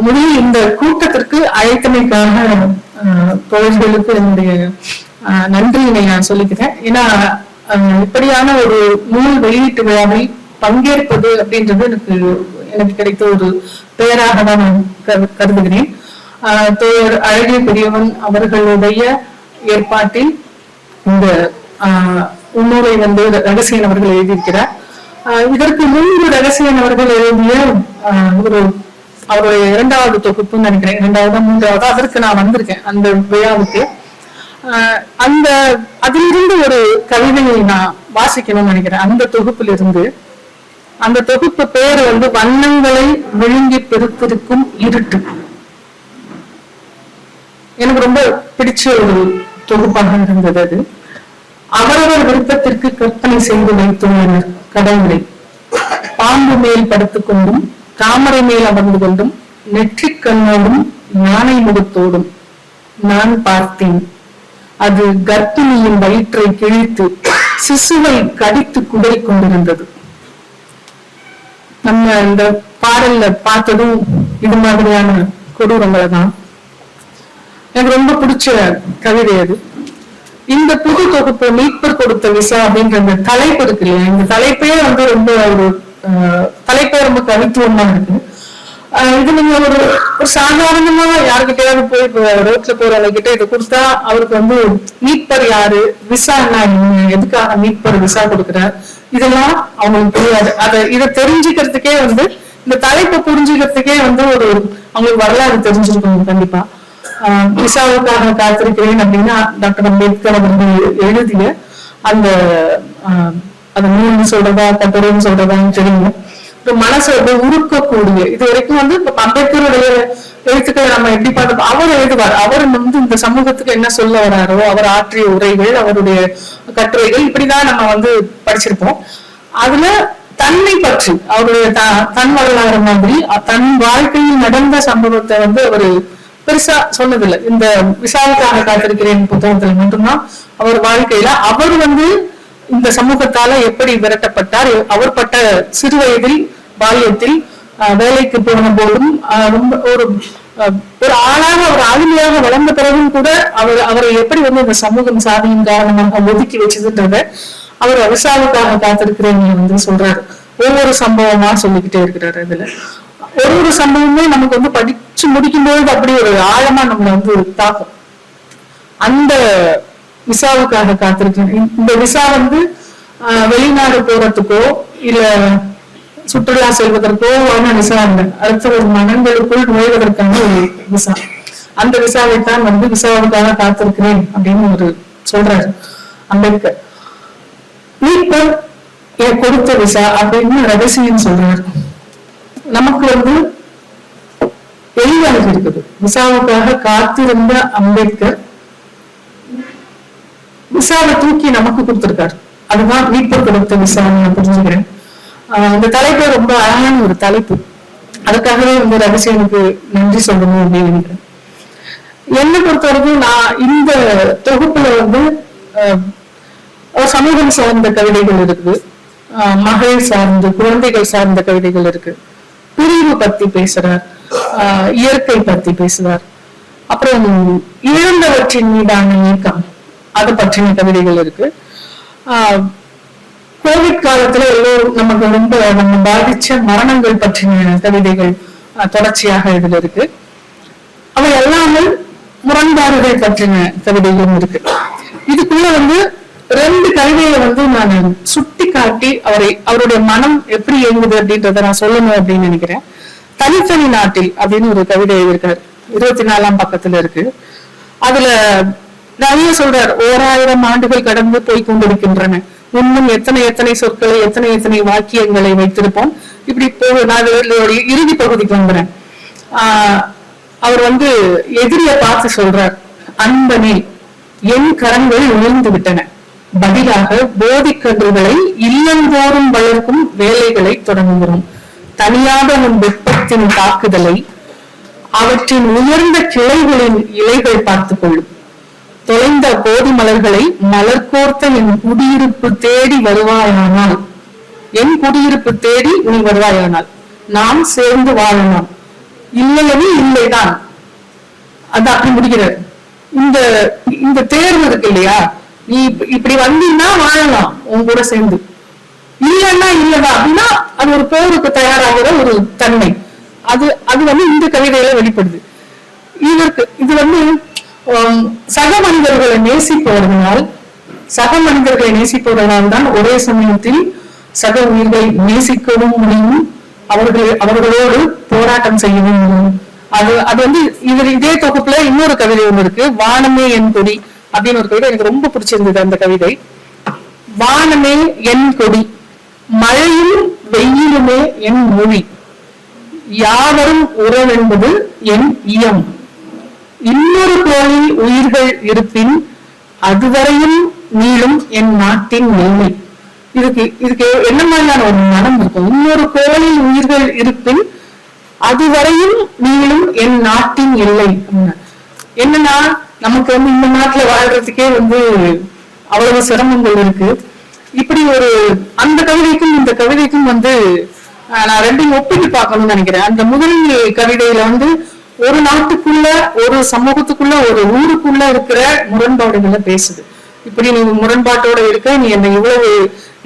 முடி இந்த கூட்டத்திற்கு அழைத்தமைக்காக தோழர்களுக்கு என்னுடைய நன்றியினை நான் சொல்லிக்கிறேன். ஏன்னா இப்படியான ஒரு நூல் வெளியீட்டு விழாவில் பங்கேற்பது அப்படின்றது எனக்கு எனக்கு கிடைத்த ஒரு பெயராக தான் நான் கருதுகிறேன். தோழர் அழகிய பெரியவன் அவர்களுடைய ஏற்பாட்டில் இந்த ஆஹ், உன்னூரை வந்து ரகசியன் அவர்கள் எழுதியிருக்கிறார். ஆஹ், இதற்கு முன்பு ரகசியன் அவர்கள் எழுதிய ஒரு அவருடைய இரண்டாவது தொகுப்புன்னு நினைக்கிறேன். இரண்டாவது மூன்றாவது அதற்கு நான் வந்திருக்கேன் அந்த விழாவுக்கு. ஆஹ், அந்த அதிலிருந்து ஒரு கவிதையை நான் வாசிக்கணும்னு நினைக்கிறேன். அந்த தொகுப்புல இருந்து அந்த தொகுப்பு பேர் வந்து வண்ணங்களை விழுங்கி பெருத்திருக்கும் இருட்டு. எனக்கு ரொம்ப பிடிச்ச ஒரு தொகுப்பாக இருந்தது அது. அவரவர் விருப்பத்திற்கு கற்பனை செய்து வைத்துள்ளனர் கடவுளை. பாம்பு மேல் படுத்துக்கொண்டும் தாமரை மேல் அமர்ந்து கொண்டும் நெற்றிக் கண்ணோடும் யானை முகத்தோடும் நான் பார்த்தேன். அது கர்ப்பிணியின் வயிற்றை கிழித்து சிசுவை கடித்து குடை கொண்டிருந்தது. நம்ம இந்த பாடல்ல பார்த்ததும் இது மாதிரியான கொடூரங்களை தான். எனக்கு ரொம்ப பிடிச்ச கவிதை அது. இந்த புது தொகுப்பு மீட்பர் கொடுத்த விசா அப்படின்ற இந்த தலைப்பு இருக்கு இல்லையா? இந்த தலைப்பே வந்து ரொம்ப ஒரு தலைப்பே ரொம்ப கவித்துவமா இருக்கு. இது நீங்க ஒரு ஒரு சாதாரணமா யாருக்கிட்டயாவது போய் இப்போ ரோட்ல போறவங்க கிட்ட இதை கொடுத்தா அவருக்கு வந்து மீட்பர் யாரு? விசா என்ன எதுக்காக மீட்பர் விசா கொடுக்குற இதெல்லாம் அவங்களுக்கு தெரியாது. அதை இதை தெரிஞ்சுக்கிறதுக்கே வந்து இந்த தலைப்பை புரிஞ்சுக்கிறதுக்கே வந்து ஒரு அவங்களுக்கு வரலாறு தெரிஞ்சிருக்கணும் கண்டிப்பா. ஆஹ் விசாவுக்காக காத்திருக்கிறேன் அப்படின்னா டாக்டர் அம்பேத்கர் அவர்கள் எழுதிய அந்த அது அந்த நூல்னு சொல்றதா கட்டுரைன்னு சொல்றதான்னு தெரியும். ஒரு மனசை வந்து உருக்கக்கூடிய இது வரைக்கும் வந்து இப்ப அம்பேத்கருடைய எழுத்துக்களை நம்ம எப்படி பார்த்தோம் அவர் எழுதுவார். அவர் வந்து இந்த சமூகத்துக்கு என்ன சொல்ல வராரோ அவர் ஆற்றிய உரைகள் அவருடைய கட்டுரைகள் இப்படிதான் நம்ம வந்து படிச்சிருப்போம். அதுல தன்னை பற்றி அவருடைய த- தன் வரலாறு மாதிரி தன் வாழ்க்கையில் நடந்த சம்பவத்தை வந்து அவரு பெருசா சொன்னதில்லை. இந்த விசாவுக்காக காத்திருக்கிறேன் புத்தகத்துல மட்டும்தான் அவர் வாழ்க்கையில அவர் வந்து இந்த சமூகத்தால எப்படி விரட்டப்பட்டார்? அவர் பட்ட சிறு வயதில் பால்யத்தில் வேலைக்கு போன போதும் ரொம்ப ஒரு ஒரு ஆளாக ஒரு ஆளுமையாக வளர்ந்த பிறகும் கூட அவர் அவரை எப்படி வந்து இந்த சமூகம் சாதியின் காரணமாக ஒதுக்கி வச்சதுன்றத அவர் விசாவுக்காக காத்திருக்கிறேன் வந்து சொல்றாரு. ஒவ்வொரு சம்பவமா சொல்லிக்கிட்டே இருக்கிறாரு அதுல. ஒரு ஒரு சம்பவமே நமக்கு வந்து படிச்சு முடிக்கும்போது அப்படி ஒரு ஆழமா நம்மளை வந்து தாக்கும். அந்த விசாவுக்காக காத்திருக்கேன். இந்த- விசா வந்து ஆஹ், வெளிநாடு போறதுக்கோ இல்ல சுற்றுலா செல்வதற்கோ ஆன விசா இல்லை அடுத்த ஒரு மனங்களுக்குள் நுழைவதற்கான ஒரு விசா. அந்த விசாவை தான் வந்து விசாவுக்காக காத்திருக்கிறேன் அப்படின்னு ஒரு சொல்றாரு அம்பேத்கர். மீட்பர் என் கொடுத்த விசா அப்படின்னு ரகசியம் சொல்றாரு. நமக்கு வந்து எளிதாக இருக்குது. விசாவுக்காக காத்திருந்த அம்பேத்கர் விசாவை தூக்கி நமக்கு கொடுத்திருக்காரு. அதுதான் வீட்டை கொடுத்த விசா நான் புரிஞ்சுக்கிறேன். இந்த தலைப்பு ரொம்ப அழகான ஒரு தலைப்பு. அதுக்காகவே வந்து ரகசியனுக்கு நன்றி சொல்லணும் அப்படின்னு நினைக்கிறேன். என்னை பொறுத்த வரைக்கும் நான் இந்த தொகுப்புல வந்து ஆஹ், சமூகம் சார்ந்த கவிதைகள் இருக்குது. மகள் சார்ந்து குழந்தைகள் சார்ந்த கவிதைகள் இருக்கு. பிரிவு பத்தி பேசுறார். ஆஹ், இயற்கை பத்தி பேசுறார். அப்புறம் இழந்தவற்றின் மீதான இயக்கம் அது பற்றின கவிதைகள் இருக்கு. ஆஹ், கோவிட் காலத்துல எல்லோரும் நமக்கு ரொம்ப நம்ம பாதிச்ச மரணங்கள் பற்றின கவிதைகள் தொடர்ச்சியாக இதுல இருக்கு. அவை எல்லாமே முரண்பாடுகள் பற்றின கவிதைகளும் இருக்கு. இதுக்குள்ள வந்து ரெண்டு கவிதையை வந்து நான் சுட்டி காட்டி அவரை அவருடைய மனம் எப்படி இயங்குது அப்படின்றத நான் சொல்லணும் அப்படின்னு நினைக்கிறேன். தனித்தனி நாட்டில் அப்படின்னு ஒரு கவிதை எழுதியிருக்காரு. இருபத்தி நாலாம் பக்கத்துல இருக்கு. அதுல நிறைய சொல்றார் ஓராயிரம் ஆண்டுகள் கடந்து போய் கொண்டிருக்கின்றன. இன்னும் எத்தனை எத்தனை சொற்களை எத்தனை எத்தனை வாக்கியங்களை வைத்திருப்போம். இப்படி போக நான் இறுதி பகுதிக்கு வந்துறேன். ஆஹ் அவர் வந்து எதிரிய பார்த்து சொல்றார் அன்பனே என் கரங்கள் உயர்ந்து விட்டன. பதிலாக போதிக்கன்றுகளை இல்லந்தோறும் வளர்க்கும் வேலைகளை தொடங்குகிறோம். தனியாக உன் வெப்பத்தின் தாக்குதலை அவற்றின் உயர்ந்த கிளைகளின் இலைகள் பார்த்துக் கொள்ளும். தொலைந்த போதி மலர்களை மலர் கோர்த்த என் குடியிருப்பு தேடி வருவாயானால். என் குடியிருப்பு தேடி நீ வருவாயானால். நாம் சேர்ந்து வாழலாம் இல்லையெனில் இல்லைதான். அது அப்படி முடிக்கிறார் இந்த இந்த தேர்வு இருக்கு இல்லையா? நீ இப்படி வந்தீங்கன்னா வாழலாம் உன் கூட சேர்ந்து. இல்லைன்னா இல்லைதான். அப்படின்னா அது ஒரு போருக்கு தயாராகிற ஒரு தன்மை. அது அது வந்து இந்த கவிதையில வெளிப்படுது. இதற்கு இது வந்து சக மனிதர்களை நேசிப்பவர்களால் சக மனிதர்களை நேசிப்பவர்களால் தான் ஒரே சமயத்தில் சக உயிர்களை நேசிக்கவும் முடியும் அவர்கள் அவர்களோடு போராட்டம் செய்யவும் முடியும். அது அது வந்து இவர் இதே தொகுப்புல இன்னொரு கவிதை ஒன்று இருக்கு வானமே என் கொடி அப்படின்னு ஒரு கவிதை எனக்கு ரொம்ப பிடிச்சிருந்தது அந்த கவிதை. வானமே என் கொடி மழையும் வெயிலுமே என் மொழி யாவரும் உறவென்பது என் இயம். இன்னொரு கோளில் உயிர்கள் இருப்பின் அதுவரையும் நீளும் என் நாட்டின் எல்லை இதுக்கு இதுக்கு என்ன மாதிரியான ஒரு மனம் இருக்கும்? இன்னொரு கோளில் உயிர்கள் இருப்பின் அதுவரையும் நீளும் என் நாட்டின் இல்லை என்னன்னா நமக்கு வந்து இந்த நாட்டுல வாழ்றதுக்கே வந்து அவ்வளவு சிரமங்கள் இருக்கு. இப்படி ஒரு அந்த கவிதைக்கும் இந்த கவிதைக்கும் வந்து ஆஹ், நான் ரெண்டையும் ஒப்பிட்டு பார்க்கணும்னு நினைக்கிறேன். அந்த முதல் கவிதையில வந்து ஒரு நாட்டுக்குள்ள ஒரு சமூகத்துக்குள்ள ஒரு ஊருக்குள்ள இருக்கிற முரண்பாடுகளை பேசுது. இப்படி நீ முரண்பாட்டோட இருக்க நீ என்னை இவ்வளவு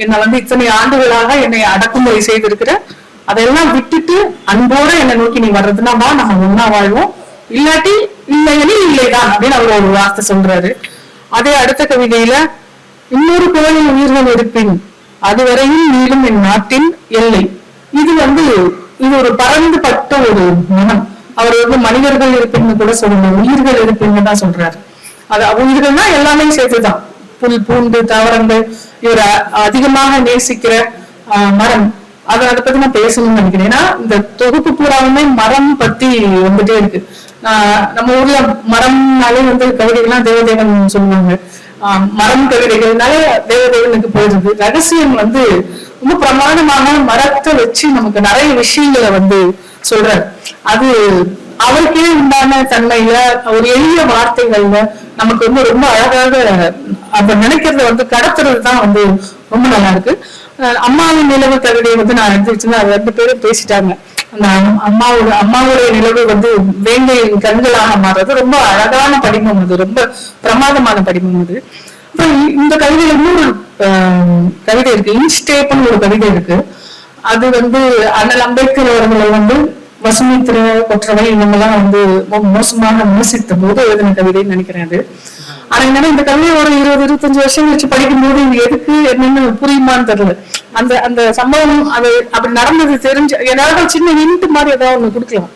என்னை வந்து இத்தனை ஆண்டுகளாக என்னை அடக்குமுறை செய்திருக்கிற? அதெல்லாம் விட்டுட்டு அன்போட என்னை நோக்கி நீ வர்றதுன்னா வா நம்ம ஒன்னா வாழ்வோம். இல்லாட்டி இல்லையெனி இல்லைதான் அப்படின்னு அவர் ஒரு வார்த்தை சொல்றாரு. அதே அடுத்த கவிதையில இன்னொரு கோயில் உயிர்கள் இருப்பின் அதுவரையும் நீளும் என் நாட்டின் எல்லை. இது வந்து இது ஒரு பறந்துபட்ட ஒரு மனம். அவர் வந்து மனிதர்கள் இருப்பின்னு கூட சொல்லல உயிர்கள் இருப்பின்னு தான் சொல்றாரு. அது உயிர்கள்னா எல்லாமே சேர்த்துதான். புல் பூண்டு தாவரங்கள் இவர் அதிகமாக நேசிக்கிற ஆஹ், மரம். அதை அதை பத்தி நான் பேசணும்னு நினைக்கிறேன். ஏன்னா இந்த தொகுப்பு பூராவுமே மரம் பத்தி வந்துட்டே இருக்கு. ஆஹ், நம்ம ஊர்ல மரம்னாலே வந்து கவிதைகள்லாம் தேவதேவன் சொல்லுவாங்க. ஆஹ், மரம் கவிதைகள்னாலே தேவதேவனுக்கு போயிடுது. ரகசியம் வந்து ரொம்ப பிரமாதமாக மரத்தை வச்சு நமக்கு நிறைய விஷயங்களை வந்து சொல்றாரு அது அவருக்கே உண்டான தன்மையில ஒரு எளிய வார்த்தைகள்ல நமக்கு வந்து ரொம்ப அழகாக அதை நினைக்கிறத வந்து கடத்துறது தான் வந்து ரொம்ப நல்லா இருக்கு. அம்மாவின் நிலவு கவிதையை வந்து நான் எடுத்து வச்சிருந்தேன் அது ரெண்டு பேரும் பேசிட்டாங்க. அந்த அம்மாவோட அம்மாவுடைய நிலவு வந்து வேங்கையின் கண்களாக மாறுறது. ரொம்ப அழகான படிமம் அது. ரொம்ப பிரமாதமான படிமம் அது. அப்புறம் இ- இந்த கவிதையில இன்னொரு கவிதை இருக்கு. இன்ஸ்டேப்னு ஒரு கவிதை இருக்கு. அது வந்து அண்ணல் அம்பேத்கர் அவர்களை வந்து வசுமித்திர கொற்றவை இவங்கெல்லாம் வந்து மோ- மோசமாக விமர்சித்த போது எழுதின கவிதைன்னு நினைக்கிறேன் அது. ஆனா என்னன்னா இந்த கவிதை ஒரு இருபது இருபத்தஞ்சு வருஷம் வச்சு படிக்கும்போது இது எதுக்கு என்னன்னு புரியுமான்னு தெரியல. அந்த அந்த சம்பவம் அது அப்படி நடந்தது தெரிஞ்சு ஏதாவது ஒரு சின்ன ஹிண்ட் மாதிரி ஏதாவது ஒண்ணு கொடுக்கலாம்.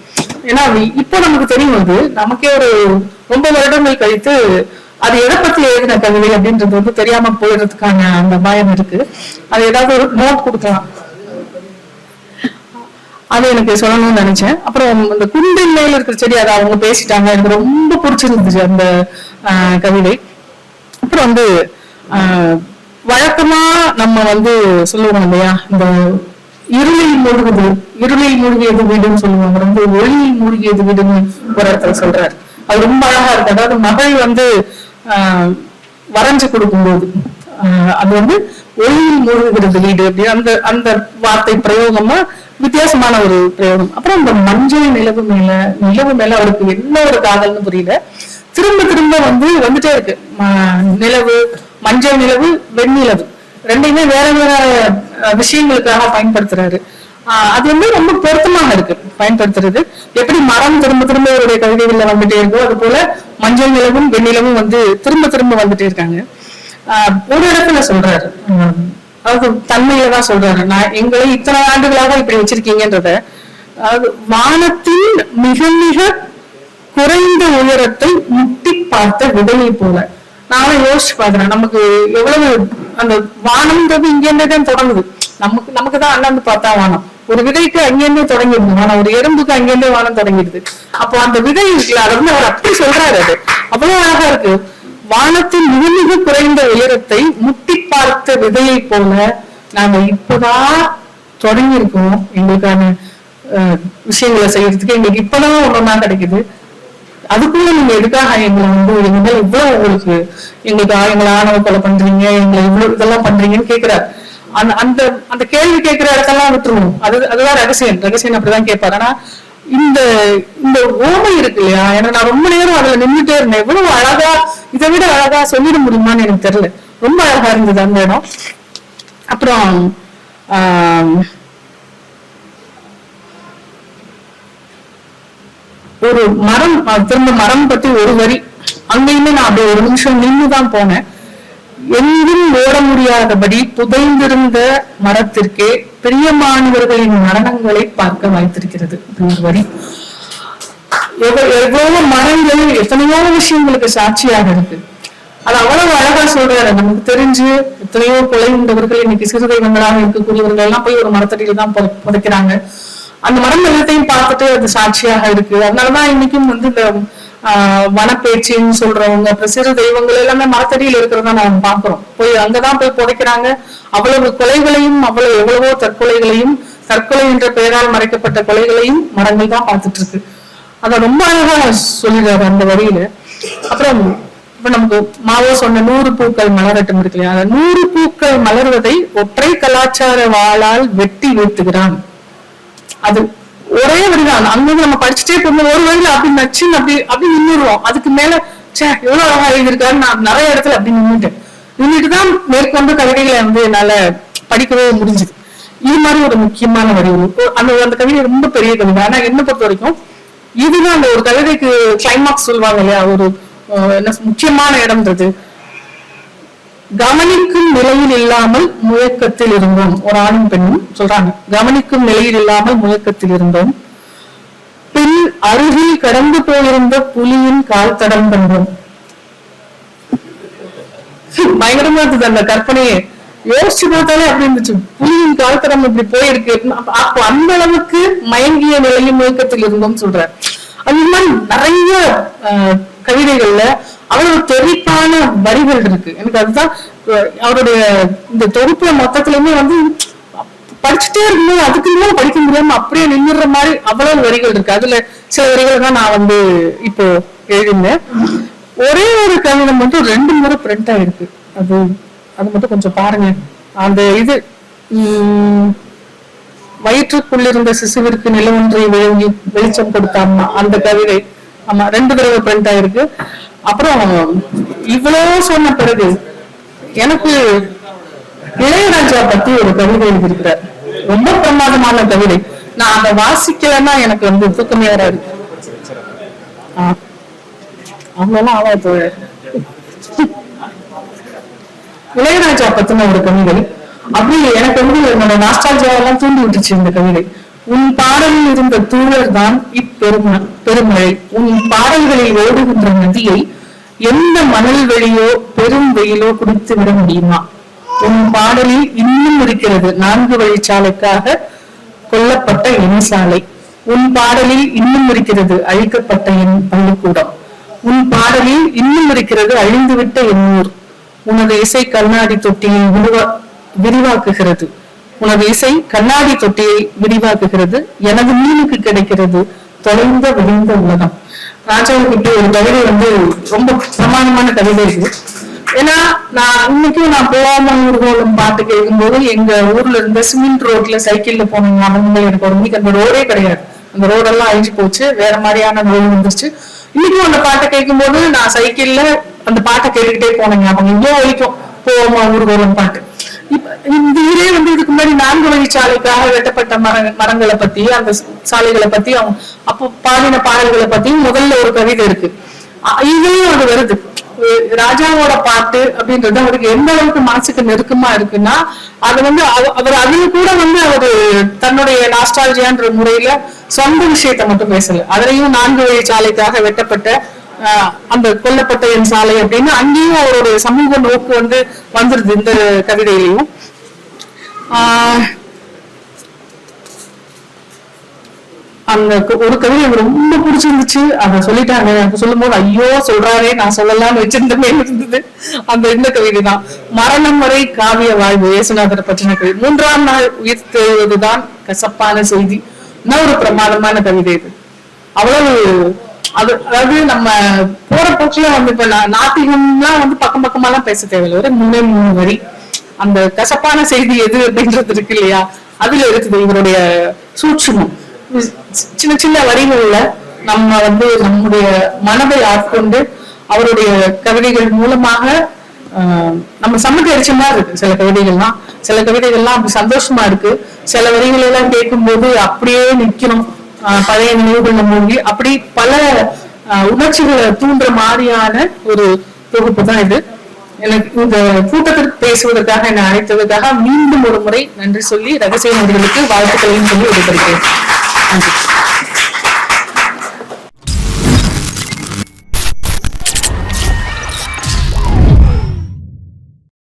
ஏன்னா இப்போ நமக்கு தெரியும் அது. நமக்கே ஒரு ரொம்ப வருடங்கள் கழித்து அது எதை பத்தி எழுதின கவிதை அப்படின்றது வந்து தெரியாம போயிடுறதுக்கான அந்த பயம் இருக்கு. அது ஏதாவது ஒரு நோட் கொடுக்கலாம். அது எனக்கு சொல்லணும்னு நினைச்சேன். அப்புறம் இந்த குண்டின் மேல இருக்கிற செடி அதை அவங்க பேசிட்டாங்க. எனக்கு ரொம்ப பிடிச்சிருந்துச்சு அந்த ஆஹ், கவிதை. அப்புறம் வந்து ஆஹ், வழக்கமா நம்ம வந்து சொல்லுவோம் இல்லையா? இந்த இருளில் மூழ்குது இருளில் மூழ்கியது வீடுன்னு சொல்லுவாங்க. ரொம்ப ஒளியில் மூழ்கியது வீடுன்னு ஒரு இடத்துல சொல்றாரு. அது ரொம்ப அழகா இருக்கு. அதாவது மகள் வந்து ஆஹ், வரைஞ்சு கொடுக்கும்போது ஆஹ், அது வந்து ஒளியில் மூழ்குகிறது வீடு அப்படின்னு அந்த அந்த வார்த்தை பிரயோகமா வித்தியாசமான ஒரு பிரயோகம். அப்புறம் இந்த மஞ்சள் நிலவு மேல நிலவு மேல அவருக்கு என்ன ஒரு காதல்னு புரியல. திரும்ப திரும்ப வந்து வந்துட்டே இருக்கு. நிலவு மஞ்சள் நிலவு வெண்ணிலவு. ரெண்டையுமே வேற வேற விஷயங்களுக்காக பயன்படுத்துறாரு. ஆஹ் அது வந்து ரொம்ப பொருத்தமாக இருக்கு. பயன்படுத்துறது. எப்படி மரம் திரும்ப திரும்ப அவருடைய கவிதைகள்ல வந்துட்டே இருக்கோ அது போல மஞ்சள் நிலவும் வெண்ணிலவும் வந்து திரும்ப திரும்ப வந்துட்டே இருக்காங்க. ஆஹ் ஒரு இடத்துல சொல்றாரு. அதாவது தன்மையில தான் சொல்றாரு. நான் எங்களை இத்தனை ஆண்டுகளாக இப்படி வச்சிருக்கீங்கன்றத. அதாவது வானத்தின் மிக மிக குறைந்த உயரத்தை முட்டி பார்த்த விடலை போல. நானும் யோசிச்சு பாக்குறேன் நமக்கு எவ்வளவு அந்த வானம்ன்றது இங்கேருந்தே தான் தொடங்குது. நமக்கு நமக்கு தான் அண்ணாந்து பார்த்தா வானம். ஒரு விதைக்கு அங்கேருந்தே தொடங்கிடுது. வானம் ஒரு எறும்புக்கு அங்கேருந்தே வானம் தொடங்கிடுது. அப்போ அந்த விதை இருக்குல்ல அதை வந்து அவர் அப்படி சொல்றாரு அது. அவ்வளவு அழகா இருக்கு. வானத்தின் மிக மிக குறைந்த உயரத்தை முட்டி பார்த்த விதையை போல நாங்க இப்பதான் தொடங்கி இருக்கோம் எங்களுக்கான அஹ், விஷயங்களை செய்யறதுக்கு எங்களுக்கு இப்பதான் ஒன்னொன்னா கிடைக்குது. அதுக்குள்ள நீங்க எதுக்காக எங்களை வந்து எங்க மேல இவ்வளவு உங்களுக்கு எங்களுக்கு எங்களை ஆணவ கொலை பண்றீங்க எங்களை இவ்வளவு இதெல்லாம் பண்றீங்கன்னு கேக்குறாரு. அந்த அந்த அந்த கேள்வி கேட்கிற இடத்தெல்லாம் விட்டுருவோம். அது அதுதான் ரகசியம். ரகசியம் அப்படிதான் கேட்பாரு. ஆனா இந்த இந்த ஓமை இருக்கு இல்லையா? ஏன்னா நான் ரொம்ப நேரம் அதுல நின்றுட்டே இருந்தேன். எவ்வளவு அழகா இதை விட அழகா சொல்லிட முடியுமான்னு எனக்கு தெரியல. ரொம்ப அழகா இருந்தது அந்த இடம். அப்புறம் ஆஹ், ஒரு மரம் திரும்ப மரம் பத்தி ஒரு வரி. அங்கேயுமே நான் அப்படியே ஒரு நிமிஷம் நின்னுதான் போனேன். எங்கும் ஓட முடியாதபடி புதைந்திருந்த மரத்திற்கே பிரியமானவர்களின் மரணங்களை பார்க்க வாய்த்திருக்கிறது. வரி. எவ்வளவு மரங்கள் எத்தனையோ விஷயங்களுக்கு சாட்சியாக இருக்கு. அது அவ்வளவு அழகா சொல்றாரு. நமக்கு தெரிஞ்சு எத்தனையோ கொலை உண்டவர்கள் இன்னைக்கு சிறு தெய்வங்களாக இருக்கக்கூடியவர்கள் எல்லாம் போய் ஒரு மரத்தடியில தான் புதைக்கிறாங்க. அந்த மரம் எல்லாத்தையும் பார்த்துட்டு அது சாட்சியாக இருக்கு. அதனாலதான் இன்னைக்கும் வந்து இந்த வனப்பேச்சின்னு சொல்றவங்க அப்புறம் சிறு தெய்வங்கள் எல்லாமே மரத்தடியில இருக்கிறதா நம்ம பாக்குறோம் போய் அங்கதான் போய் புதைக்கிறாங்க. அவ்வளவு கொலைகளையும் அவ்வளவு எவ்வளவோ தற்கொலைகளையும் தற்கொலை என்ற பெயரால் மறைக்கப்பட்ட கொலைகளையும் மரங்கள் தான் பார்த்துட்டு இருக்கு. அத ரொம்ப அழகா சொல்லிடுறாரு அந்த வரியில. அப்புறம் இப்ப நமக்கு மாவோ சொன்ன நூறு பூக்கள் மலரட்டும் இருக்கு இல்லையா? அந்த நூறு பூக்கள் மலர்வதை ஒற்றை கலாச்சார வாளால் வெட்டி வீழ்த்துகிறான். அது ஒரே வரிதான் அந்த நம்ம படிச்சுட்டே போகும்போது ஒரு வரியில அப்படி நச்சு அப்படி அப்படி நின்றுடுவோம் அதுக்கு மேல சே எவ்வளவு அழகா எழுதியிருக்காரு நான் நிறைய இடத்துல அப்படி நின்றுட்டேன் நின்றுட்டு தான் மேற்கொண்டு கவிதைகளை வந்து என்னால படிக்கவே முடிஞ்சுது. இது மாதிரி ஒரு முக்கியமான வரி அந்த அந்த கவிதை ரொம்ப பெரிய கவிதை. ஆனா என்ன பொறுத்த வரைக்கும் இதுதான் அந்த ஒரு கவிதைக்கு கிளைமாக்ஸ் சொல்லுவாங்க இல்லையா? ஒரு அஹ், என்ன முக்கியமான இடம்ன்றது. கவனிக்கும் நிலையில் இல்லாமல் முயக்கத்தில் இருந்தோம். ஒரு ஆணும் பெண்ணும் சொல்றாங்க. கவனிக்கும் நிலையில் இல்லாமல் முயக்கத்தில் இருந்தோம். பின் அருகில் கடந்து போயிருந்த புலியின் கால் தடம் கண்டோம். பயங்கரமா இருந்தது அந்த கற்பனையே. யோசிச்சு பார்த்தாலே அப்படி இருந்துச்சு. புலியின் கால் தடம் இப்படி போயிருக்கு. அப்போ அந்த அளவுக்கு மயங்கிய நிலையில் முயக்கத்தில் இருந்தோம் சொல்ற அது மாதிரி நிறைய கவிதைகள்ல அவ்வளவு தெளிப்பான வரிகள் இருக்கு. எனக்கு அதுதான் அவருடைய இந்த தொகுப்புல மொத்தத்திலுமே வந்து படிச்சுட்டே இருக்கும்போது அதுக்கு மேல படிக்க முடியாம அப்படியே நின்றுற மாதிரி அவ்வளவு வரிகள் இருக்கு. அதுல சில வரிகள் தான் நான் வந்து இப்போ எழுதினேன். ஒரே ஒரு கவிதம் மட்டும் ரெண்டு முறை பிரிண்ட் ஆயிருக்கு. அது அது மட்டும் கொஞ்சம் பாருங்க. அந்த இது உம் இருந்த சிசுவிற்கு நிலவொன்றை விழுங்கி வெளிச்சம் கொடுத்த அம்மா அந்த கவிதை. ஆமா ரெண்டு தடவை பிரிண்ட் ஆயிருக்கு. அப்புறம் இவ்வளவு சொன்ன பிறகு எனக்கு இளையராஜா பத்தி ஒரு கவிதை எழுதியிருக்கிறார். ரொம்ப பிரமாதமான கவிதை. நான் அதை வாசிக்கலைன்னா எனக்கு வந்து தூக்கமே வராது. ஆ. அவங்கெல்லாம் இளையராஜா பத்தின ஒரு கவிதை. அப்படி எனக்கு வந்து என்னோட நாஸ்டாலஜியாவெல்லாம் தூண்டி விட்டுச்சு இந்த கவிதை. உன் பாடலில் இருந்த தூழல் தான் இப்பெரும பெருமழை. உன் பாடல்களில் ஓடுகின்ற நதியை எந்த மணல் வெளியோ பெரும் வெயிலோ குடித்து விட முடியுமா? உன் பாடலில் இன்னும் இருக்கிறது நான்கு வழிச்சாலைக்காக கொல்லப்பட்ட என் சாலை. உன் பாடலில் இன்னும் இருக்கிறது அழிக்கப்பட்ட என் பள்ளிக்கூடம். உன் பாடலில் இன்னும் இருக்கிறது அழிந்துவிட்ட என் ஊர். உனது இசை கண்ணாடி தொட்டியை விரிவா விரிவாக்குகிறது. உனது இசை கண்ணாடி தொட்டியை விரிவாக்குகிறது. எனது மீனுக்கு கிடைக்கிறது தொலைந்த விழுந்த உலகம். ராஜாவுக்கு ஒரு கவிதை வந்து ரொம்ப பிரமாணமான கவிதை இருக்கு ஏன்னா நான் இன்னைக்கும் நான் போகாம ஊர்கோலம் பாட்டு கேட்கும்போது எங்க ஊர்ல இருந்த சிமெண்ட் ரோட்ல சைக்கிள்ல போன ஞாபகங்கள் எனக்கு ஒரு இன்னைக்கு அந்த ரோடே கிடையாது. அந்த ரோடெல்லாம் அழிஞ்சு போச்சு வேற மாதிரியான ரோடு வந்துருச்சு. இன்னைக்கும் அந்த பாட்டை கேட்கும்போது நான் சைக்கிள்ல அந்த பாட்டை கேட்டுக்கிட்டே போன ஞாபகம். இவ்வளோ வலிக்கும் போவோமா ஊர்கோலம் பாட்டு. இந்த இதே வந்து இதுக்கு முன்னாடி நான்கு வழிச்சாலைக்காக வெட்டப்பட்ட மர மரங்களை பத்தி அந்த சாலைகளை பத்தி அவங்க அப்போ பாடின பாடல்களை பத்தி முதல்ல ஒரு கவிதை இருக்கு. இதுலயும் அது வருது. ராஜாவோட பாட்டு அப்படின்றது அவருக்கு எந்த அளவுக்கு மனசுக்கு நெருக்கமா இருக்குன்னா அது வந்து அவ- அவர் அதுல கூட வந்து அவரு தன்னுடைய நாஸ்டாலஜியான்ற முறையில சொந்த விஷயத்தை மட்டும் பேசல. அதுலயும் நான்கு வழி சாலைக்காக வெட்டப்பட்ட ஆஹ் அந்த கொல்லப்பட்ட என் சாலை அப்படின்னு அங்கேயும் அவரோட சமூக நோக்கு வந்து வந்துருது இந்த கவிதையிலையும். அந்த ஒரு கவிதை எனக்கு ரொம்ப பிடிச்சிருந்துச்சு. அதை சொல்லிட்டாங்க. எனக்கு சொல்லும் போது ஐயோ சொல்றாரே நான் சொல்லலாம்னு வச்சிருந்தமே இருந்தது. அந்த இந்த கவிதை தான் மரணம் வரை காவிய வாழ்வு இயேசுநாதரை பற்றின கவிதை மூன்றாம் நாள் உயிர் தேடுவதுதான் கசப்பான செய்தி. என்ன ஒரு பிரமாதமான கவிதை இது. அவ்வளவு அது அதாவது நம்ம போற போக்குல வந்து இப்ப நாத்திகம்லாம் வந்து பக்கம் பக்கமாலாம் பேச தேவையில்லை. ஒரு முன்னே மூணு வரி. அந்த கசப்பான செய்தி எது அப்படின்றது இருக்கு இல்லையா? அதுல இருக்குது இவருடைய சூட்சமம். சின்ன சின்ன வரிகள்ல நம்ம வந்து நம்முடைய மனதை ஆட்கொண்டு அவருடைய கவிதைகள் மூலமாக நம்ம சம்மதி அடிச்ச மாதிரி இருக்கு சில கவிதைகள்லாம். சில கவிதைகள்லாம் அப்படி சந்தோஷமா இருக்கு. சில வரிகள் எல்லாம் கேட்கும்போது அப்படியே நிக்கணும் பழைய நினைவுகள்ல மூழ்கி அப்படி பல உணர்ச்சிகளை தூண்டுற மாதிரியான ஒரு தொகுப்பு தான் இது. எனக்கு இந்த கூட்டத்திற்கு பேசுவதற்காக என்னை அழைத்ததற்காக மீண்டும் ஒரு முறை நன்றி சொல்லி ரகசிய நன்றிகளுக்கு வாழ்த்துக்களையும் சொல்லி விடைபெறுகிறேன். நன்றி.